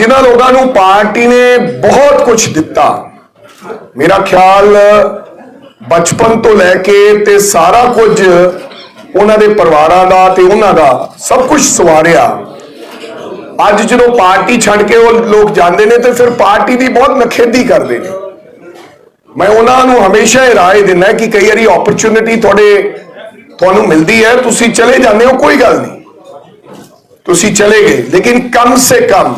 ਜਿਨ੍ਹਾਂ ਲੋਕਾਂ ਨੂੰ ਪਾਰਟੀ ਨੇ ਬਹੁਤ ਕੁਝ ਦਿੱਤਾ। ਮੇਰਾ ਖਿਆਲ ਬਚਪਨ ਤੋਂ ਲੈ ਕੇ ਤੇ ਸਾਰਾ ਕੁਝ ਉਹਨਾਂ ਦੇ ਪਰਿਵਾਰਾਂ ਦਾ ਤੇ ਉਹਨਾਂ ਦਾ ਸਭ ਕੁਝ ਸਵਾਰਿਆ। ਅੱਜ ਜਦੋਂ ਪਾਰਟੀ ਛੱਡ ਕੇ ਉਹ ਲੋਕ ਜਾਂਦੇ ਨੇ ਤੇ ਫਿਰ ਪਾਰਟੀ ਦੀ ਬਹੁਤ ਨਖੇਦੀ ਕਰਦੇ ਨੇ। ਮੈਂ ਉਹਨਾਂ ਨੂੰ ਹਮੇਸ਼ਾ ਇਹ ਰਾਏ ਦਿੰਦਾ ਕਿ ਕਈ ਵਾਰੀ ਓਪਰਚੁਨਿਟੀ ਤੁਹਾਡੇ ਤੁਹਾਨੂੰ ਮਿਲਦੀ ਹੈ, ਤੁਸੀਂ ਚਲੇ ਜਾਂਦੇ ਹੋ, ਕੋਈ ਗੱਲ ਨਹੀਂ। ਤੁਸੀਂ ਚਲੇ ਗਏ, ਲੇਕਿਨ ਕਮ ਸੇ ਕਮ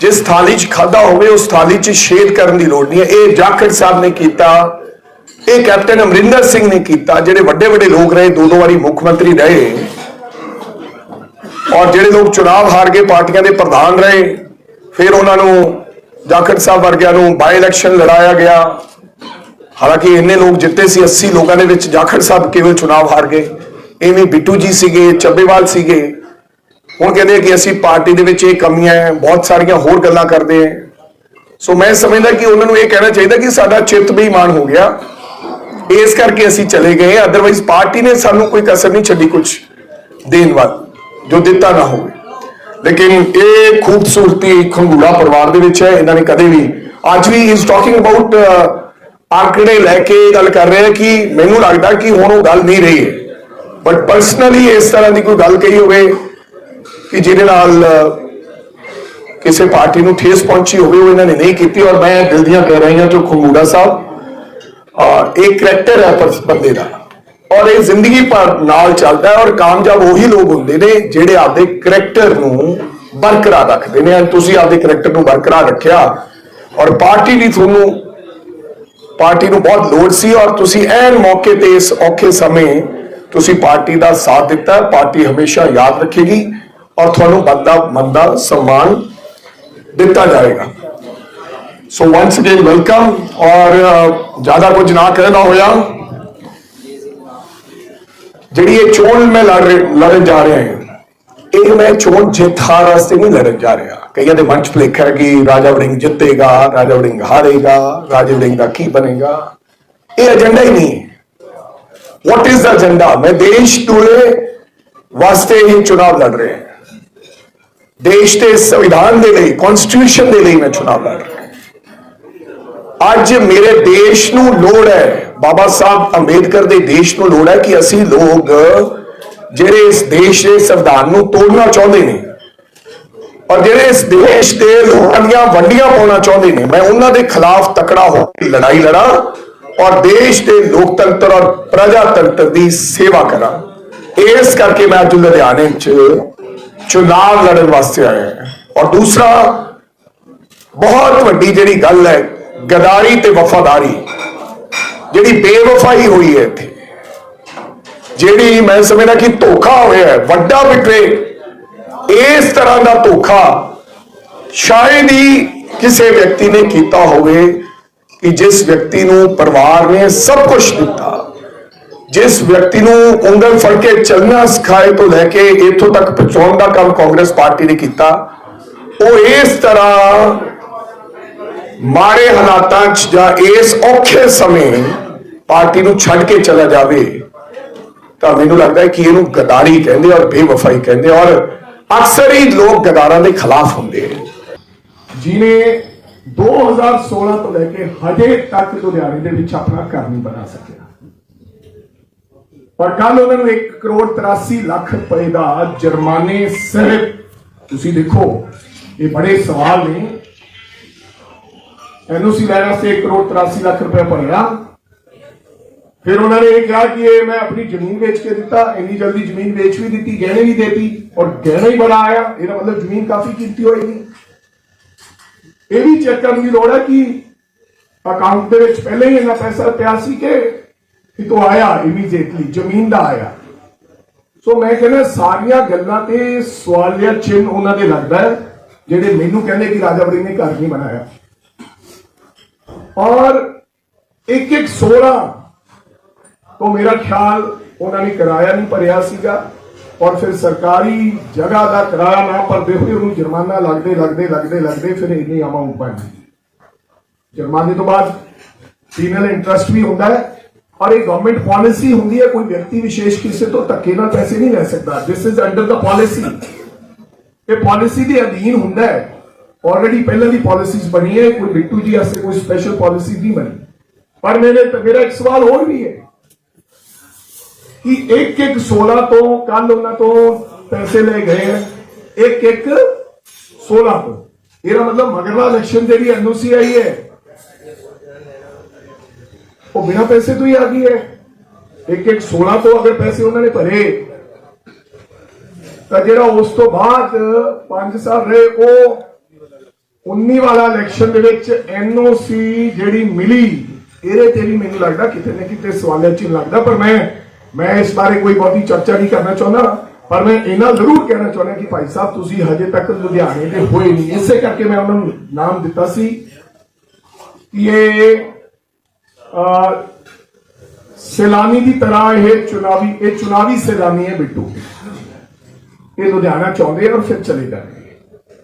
ਜਿਸ ਥਾਲੀ 'ਚ ਖਾਦਾ ਹੋਵੇ, ਉਸ ਥਾਲੀ 'ਚ ਸ਼ੇਅਰ ਕਰਨ ਦੀ ਲੋੜ ਨਹੀਂ ਹੈ। ਇਹ ਜਾਖੜ ਸਾਹਿਬ ਨੇ ਕੀਤਾ। ਇਹ ਕੈਪਟਨ ਅਮਰਿੰਦਰ ਸਿੰਘ ਨੇ ਕੀਤਾ, ਜਿਹੜੇ ਵੱਡੇ ਵੱਡੇ ਲੋਕ ਰਹੇ, ਦੋ ਦੋ ਵਾਰੀ ਮੁੱਖ ਮੰਤਰੀ ਰਹੇ। ਔਰ ਜਿਹੜੇ ਲੋਕ ਚੁਣਾਵ ਹਾਰ ਕੇ ਪਾਰਟੀਆਂ ਦੇ ਪ੍ਰਧਾਨ ਰਹੇ, ਫਿਰ ਉਹਨਾਂ ਨੂੰ ਜਾਖੜ ਸਾਹਿਬ ਵਰਗਿਆਂ ਨੂੰ ਬਾਈ ਇਲੈਕਸ਼ਨ ਲੜਾਇਆ ਗਿਆ। ਹਾਲਾਂਕਿ ਇੰਨੇ ਲੋਕ ਜਿੱਤੇ ਸੀ 80 ਲੋਕਾਂ ਦੇ ਵਿੱਚ ਜਾਖੜ ਸਾਹਿਬ ਕੇਵਲ ਚੁਣਾਵ ਹਾਰ ਗਏ? ਐਵੇਂ ਬਿੱਟੂ ਜੀ ਸੀਗੇ, ਚੱਬੇਵਾਲ ਸੀਗੇ। ਹੁਣ ਕਹਿੰਦੇ ਕਿ ਅਸੀਂ ਪਾਰਟੀ ਦੇ ਵਿੱਚ ਇਹ ਕਮੀਆਂ ਹੈ, ਬਹੁਤ ਸਾਰੀਆਂ ਹੋਰ ਗੱਲਾਂ ਕਰਦੇ ਹੈ। ਸੋ ਮੈਂ ਸਮਝਦਾ ਕਿ ਉਹਨਾਂ ਨੂੰ ਇਹ ਕਹਿਣਾ ਚਾਹੀਦਾ ਕਿ ਸਾਡਾ ਚਿੱਤ ਬੇਈਮਾਨ ਹੋ ਗਿਆ। ਇਸ ਕਰਕੇ ਅਸੀਂ ਚਲੇ ਗਏ। ਅਦਰਵਾਈਜ਼ ਪਾਰਟੀ ਨੇ ਸਾਨੂੰ ਕੋਈ ਕਸਰ ਨਹੀਂ ਛੱਡੀ ਕੁਝ ਦੇਣ ਵਾਲ, ਜੋ ਦਿੱਤਾ ਨਾ ਹੋਵੇ। ਲੇਕਿਨ ਇਹ ਖੂਬਸੂਰਤੀ ਖੰਗੂੜਾ ਪਰਿਵਾਰ ਦੇ ਵਿੱਚ ਹੈ। ਇਹਨਾਂ ਨੇ ਕਦੇ ਵੀ, ਅੱਜ ਵੀ ਇਸ ਟਾਕਿੰਗ ਅਬਾਊਟ ਆਂਕੜੇ ਲੈ ਕੇ ਗੱਲ ਕਰ ਰਹੇ ਆ ਕਿ ਮੈਨੂੰ ਲੱਗਦਾ ਕਿ ਹੁਣ ਉਹ ਗੱਲ ਨਹੀਂ ਰਹੀ ਹੈ। ਬਟ ਪਰਸਨਲੀ ਇਸ ਤਰ੍ਹਾਂ ਦੀ ਕੋਈ ਗੱਲ ਕਹੀ ਹੋਵੇ ਕਿ ਜਿਹਦੇ ਨਾਲ ਕਿਸੇ ਪਾਰਟੀ ਨੂੰ ਠੇਸ ਪਹੁੰਚੀ ਹੋਵੇ, ਉਹ ਇਹਨਾਂ ਨੇ ਨਹੀਂ ਕੀਤੀ। ਔਰ ਮੈਂ ਦਿਲ ਦੀਆਂ ਕਹਿ ਰਹੀ ਹਾਂ ਜੋ ਖੰਗੂੜਾ ਸਾਹਿਬ ਔਰ ਇਹ ਕਰੈਕਟਰ ਹੈ ਪਰ ਬੰਦੇ ਦਾ। ਔਰ ਇਹ ਜ਼ਿੰਦਗੀ ਭਰ ਨਾਲ ਚੱਲਦਾ ਹੈ ਔਰ ਕਾਮਯਾਬ ਉਹੀ ਲੋਕ ਹੁੰਦੇ ਨੇ ਜਿਹੜੇ ਆਪਦੇ ਕਰੈਕਟਰ ਨੂੰ ਬਰਕਰਾਰ ਰੱਖਦੇ ਨੇ। and ਤੁਸੀਂ ਆਪਦੇ ਕਰੈਕਟਰ ਨੂੰ ਬਰਕਰਾਰ ਰੱਖਿਆ। ਔਰ ਪਾਰਟੀ ਦੀ ਤੁਹਾਨੂੰ, ਪਾਰਟੀ ਨੂੰ ਬਹੁਤ ਲੋੜ ਸੀ ਔਰ ਤੁਸੀਂ ਐਨ ਮੌਕੇ ਤੇ ਇਸ ਔਖੇ ਸਮੇਂ ਤੁਸੀਂ ਪਾਰਟੀ ਦਾ ਸਾਥ ਦਿੱਤਾ। ਪਾਰਟੀ ਹਮੇਸ਼ਾ ਯਾਦ ਰੱਖੇਗੀ। ਔਰ ਤੁਹਾਨੂੰ ਬੰਦਾ ਮੰਦਾ ਸਨਮਾਨ ਦਿੱਤਾ ਜਾਏਗਾ। ਸੋ ਵਾਂਸ ਅਗੇਨ ਵੈਲਕਮ ਔਰ ਜ਼ਿਆਦਾ ਕੁਝ ਨਾ ਕਹਿਣਾ ਹੋਇਆ। ਜਿਹੜੀ ਇਹ ਚੋਣ ਮੈਂ ਲੜ ਰਿਹਾ- ਲੜਨ ਜਾ ਰਿਹਾ ਹਾਂ, ਇਹ ਮੈਂ ਚੋਣ ਜਿੱਤ ਹਾਰ ਵਾਸਤੇ ਨਹੀਂ ਲੜਨ ਜਾ ਰਿਹਾ। ਕਈਆਂ ਦੇ ਮਨ ਚ ਭੁਲੇਖਾ ਕਿ ਰਾਜਾ ਵੜਿੰਗ ਜਿੱਤੇਗਾ, ਰਾਜਾ ਵੜਿੰਗ ਹਾਰੇਗਾ, ਰਾਜਾ ਵੜਿੰਗ ਦਾ ਕੀ ਬਣੇਗਾ। ਇਹ ਏਜੰਡਾ ਹੀ ਨਹੀਂ। ਹੈ ਵਾਟ ਇਜ਼ ਦਾ ਏਜੰਡਾ ਮੈਂ ਦੇਸ਼ ਦੂਲੇ ਵਾਸਤੇ ਹੀ ਚੁਣਾਵ ਲੜ ਰਿਹਾ ਹਾਂ। ਦੇਸ਼ ਦੇ ਸੰਵਿਧਾਨ ਦੇ ਲਈ ਕਨਸਟੀਟਿਊਸ਼ਨ ਦੇ ਲਈ ਮੈਂ ਚੁਣਾਵ ਲੜ ਰਿਹਾ ਅੱਜ ਮੇਰੇ ਦੇਸ਼ ਨੂੰ ਲੋੜ ਹੈ, ਬਾਬਾ ਸਾਹਿਬ ਅੰਬੇਦਕਰ ਦੇ ਦੇਸ਼ ਨੂੰ ਲੋੜ ਹੈ ਕਿ ਅਸੀਂ ਲੋਕ ਜਿਹੜੇ ਇਸ ਦੇਸ਼ ਦੇ ਸੰਵਿਧਾਨ ਨੂੰ ਤੋੜਨਾ ਚਾਹੁੰਦੇ ਨੇ ਔਰ ਜਿਹੜੇ ਇਸ ਦੇਸ਼ ਦੇ ਲੋਕਾਂ ਦੀਆਂ ਵੰਡੀਆਂ ਪਾਉਣਾ ਚਾਹੁੰਦੇ ਨੇ, ਮੈਂ ਉਹਨਾਂ ਦੇ ਖਿਲਾਫ ਤਕੜਾ ਹੋ ਕੇ ਲੜਾਈ ਲੜਾਂ ਔਰ ਦੇਸ਼ ਦੇ ਲੋਕਤੰਤਰ ਔਰ ਪ੍ਰਜਾਤੰਤਰ ਦੀ ਸੇਵਾ ਕਰਾਂ। ਇਸ ਕਰਕੇ ਮੈਂ ਅੱਜ ਲੁਧਿਆਣੇ 'ਚ ਚੁਣਾਵ ਲੜਨ ਵਾਸਤੇ ਆਇਆ ਹਾਂ ਔਰ ਦੂਸਰਾ ਬਹੁਤ ਵੱਡੀ ਜਿਹੜੀ ਗੱਲ ਹੈ ਗਦਾਰੀ ਤੇ ਵਫਾਦਾਰੀ ਜਿਹੜੀ ਬੇਵਫਾਈ ਹੋਈ ਹੈ ਇੱਥੇ ਜਿਹੜੀ ਮੈਂ ਸਮਝਦਾ ਕਿ ਧੋਖਾ ਹੋਇਆ ਹੈ ਵੱਡਾ ਬਿਟਰੇ ਇਸ ਤਰ੍ਹਾਂ ਦਾ ਧੋਖਾ ਸ਼ਾਇਦ ਹੀ ਕਿਸੇ ਵਿਅਕਤੀ ਨੇ ਕੀਤਾ ਹੋਵੇ ਕਿ ਜਿਸ ਵਿਅਕਤੀ ਨੂੰ ਪਰਿਵਾਰ ਨੇ ਸਭ ਕੁਝ ਦਿੱਤਾ ਜਿਸ ਵਿਅਕਤੀ ਨੂੰ ਉਂਗਲ ਫੜ ਕੇ ਚੱਲਣਾ ਸਿਖਾਏ ਤੋਂ ਲੈ ਕੇ ਇੱਥੋਂ ਤੱਕ ਪਹੁੰਚਾਉਣ ਦਾ ਕੰਮ ਕਾਂਗਰਸ ਪਾਰਟੀ ਨੇ ਕੀਤਾ, ਉਹ ਇਸ ਤਰ੍ਹਾਂ ਮਾੜੇ ਹਾਲਾਤਾਂ 'ਚ ਜਾਂ ਇਸ ਔਖੇ ਸਮੇਂ ਪਾਰਟੀ ਨੂੰ ਛੱਡ ਕੇ ਚਲਾ ਜਾਵੇ, ਤਾਂ ਮੈਨੂੰ ਲੱਗਦਾ ਹੈ ਕਿ ਇਹਨੂੰ ਗਦਾਰੀ ਕਹਿੰਦੇ ਔਰ ਬੇਵਫਾਈ ਕਹਿੰਦੇ ਔਰ ਅਕਸਰ ਹੀ ਲੋਕ ਗਦਾਰਾਂ ਦੇ ਖਿਲਾਫ ਹੁੰਦੇ ਨੇ ਜਿਨੇ 2016 ਤੋਂ ਲੈ ਕੇ ਹਜੇ ਤੱਕ ਲੁਧਿਆਣੇ ਦੇ ਵਿੱਚ ਆਪਣਾ ਘਰ ਨਹੀਂ ਬਣਾ ਸਕਿਆ। ਪਰ ਕੱਲ ਉਹਨਾਂ ਨੂੰ 1 ਕਰੋੜ 83 ਲੱਖ ਰੁਪਏ ਦਾ ਜੁਰਮਾਨੇ ਸਿਰਫ ਤੁਸੀਂ ਦੇਖੋ, ਇਹ ਬੜੇ ਸਵਾਲ ਨੇ। ਐਨਓਸੀ ਲੈਣ ਵਾਸਤੇ 1 ਕਰੋੜ 83 ਲੱਖ ਰੁਪਏ ਭਰਿਆ। ਫਿਰ ਉਹਨਾਂ ਨੇ ਇਹ ਕਿਹਾ ਕਿ ਇਹ ਮੈਂ ਆਪਣੀ ਜ਼ਮੀਨ ਵੇਚ ਕੇ ਦਿੱਤਾ, ਇੰਨੀ ਜਲਦੀ ਜ਼ਮੀਨ ਵੇਚ ਵੀ ਦਿੱਤੀ, ਗਹਿਣੇ ਵੀ ਦੇਤੀ ਔਰ ਗਹਿਣਾ ਹੀ ਬੜਾ ਆਇਆ। ਇਹਦਾ ਮਤਲਬ ਜ਼ਮੀਨ ਕਾਫੀ ਕੀਮਤੀ ਹੋਏਗੀ। ਇਹ ਵੀ ਚੈੱਕ ਕਰਨ ਦੀ ਲੋੜ ਹੈ ਕਿ ਅਕਾਊਂਟ ਦੇ ਵਿੱਚ ਪਹਿਲੇ ਹੀ ਇੰਨਾ ਪੈਸਾ ਪਿਆ ਸੀ ਕਿ ਕਿ ਤੂੰ ਆਇਆ ਇਮੀਡੀਏਟਲੀ ਜ਼ਮੀਨ ਦਾ ਆਇਆ। ਸੋ ਮੈਂ ਕਹਿੰਦਾ ਸਾਰੀਆਂ ਗੱਲਾਂ ਤੇ ਸਵਾਲੀਆ ਚਿੰਨ ਉਹਨਾਂ ਦੇ ਲੱਗਦਾ ਹੈ, ਜਿਹੜੇ ਮੈਨੂੰ ਕਹਿੰਦੇ ਕਿ ਰਾਜਾ ਵੜਿੰਗ ਨੇ ਘਰ ਨਹੀਂ ਬਣਾਇਆ। ਔਰ ਇੱਕ ਇੱਕ 16 ਤੋਂ ਮੇਰਾ ਖਿਆਲ ਉਹਨਾਂ ਨੇ ਕਿਰਾਇਆ ਨਹੀਂ, ਭਰਿਆ ਸੀਗਾ। ਔਰ ਫਿਰ ਸਰਕਾਰੀ ਜਗ੍ਹਾ ਦਾ ਕਿਰਾਇਆ ਨਾ, ਭਰਦੇ ਹੋਏ ਉਹਨੂੰ ਜੁਰਮਾਨਾ ਲੱਗਦੇ ਲੱਗਦੇ ਲੱਗਦੇ ਲੱਗਦੇ, ਫਿਰ ਇੰਨੀ ਅਮਾਉਂਟ ਬਣ ਗਈ। ਜੁਰਮਾਨੇ ਤੋਂ ਬਾਅਦ ਪੀਨਲ ਇੰਟਰਸਟ ਵੀ ਹੁੰਦਾ ਹੈ। ਔਰ ਇਹ ਗਵਰਨਮੈਂਟ ਪਾਲਿਸੀ ਹੁੰਦੀ ਹੈ, ਕੋਈ ਵਿਅਕਤੀ ਵਿਸ਼ੇਸ਼ ਕਿਸੇ ਤੋਂ ਧੱਕੇ ਨਾਲ ਪੈਸੇ ਨਹੀਂ ਲੈ ਸਕਦਾ। This is under the policy ਇਹ ਪਾਲਿਸੀ ਦੇ ਅਧੀਨ ਹੁੰਦਾ ਹੈ। ਆਲਰੇਡੀ ਪਹਿਲਾਂ ਦੀ ਪਾਲਿਸੀਜ਼ ਬਣੀ ਹੈ, ਕੋਈ ਬਿੱਟੂ ਜੀ ਵਾਸਤੇ ਕੋਈ ਸਪੈਸ਼ਲ ਪਾਲਿਸੀ ਨਹੀਂ ਬਣੀ। ਪਰ ਮੇਰੇ, ਮੇਰਾ ਇੱਕ ਸਵਾਲ ਹੋਰ ਵੀ ਹੈ ਕਿ ਇੱਕ ਇੱਕ 16 ਤੋਂ ਕੱਲ ਉਹਨਾਂ ਤੋਂ ਪੈਸੇ ਲੈ ਗਏ ਹੈ। ਇੱਕ ਇੱਕ 16 ਤੋਂ। ਇਹਦਾ ਮਤਲਬ ਮਗਰਲਾ ਇਲੈਕਸ਼ਨ ਜਿਹੜੀ ਐਨਓਸੀ ਆਈ ਹੈ। ਉਹ ਬਿਨਾਂ ਪੈਸੇ ਤੋਂ ਹੀ ਆ ਗਈ ਹੈ। ਇੱਕ ਇੱਕ 16 ਤੋਂ ਅਗਰ ਪੈਸੇ ਉਹਨਾਂ ਨੇ ਭਰੇ, ਤਾਂ ਜਿਹੜਾ ਉਸ ਤੋਂ ਬਾਅਦ 5 ਸਾਲ ਰਹੇ, ਉਹ 19 ਵਾਲਾ ਇਲੈਕਸ਼ਨ ਦੇ ਵਿੱਚ ਐਨਓਸੀ ਜਿਹੜੀ ਮਿਲੀ, ਇਹਦੇ ਤੇ ਵੀ ਮੈਨੂੰ ਲੱਗਦਾ ਕਿਤੇ ਨਾ ਕਿਤੇ ਸਵਾਲਿਆ ਚਿੰਨ੍ਹ ਲੱਗਦਾ, ਪਰ ਮੈਂ ਮੈਂ ਇਸ ਬਾਰੇ ਕੋਈ ਬਹੁਤੀ ਚਰਚਾ ਨਹੀਂ ਕਰਨਾ ਚਾਹੁੰਦਾ, ਪਰ ਮੈਂ ਇਹਨਾਂ ਜ਼ਰੂਰ ਕਹਿਣਾ ਚਾਹੁੰਦਾ ਕਿ ਭਾਈ ਸਾਹਿਬ, ਤੁਸੀਂ ਹਜੇ ਤੱਕ ਲੁਧਿਆਣੇ ਦੇ ਹੋਏ ਨਹੀਂ। ਇਸੇ ਕਰਕੇ ਮੈਂ ਉਹਨਾਂ ਨੂੰ ਨਾਮ ਦਿੱਤਾ ਸੀ ਕਿ ਇਹ ਸੈਲਾਨੀ ਦੀ ਤਰ੍ਹਾਂ ਇਹ ਚੁਣਾਵੀ ਇਹ ਚੁਣਾਵੀ ਸੈਲਾਨੀ ਹੈ ਬਿੱਟੂ। ਇਹ ਲੁਧਿਆਣਾ ਚਾਹੁੰਦੇ ਔਰ ਫਿਰ ਚਲੇ ਜਾਣਗੇ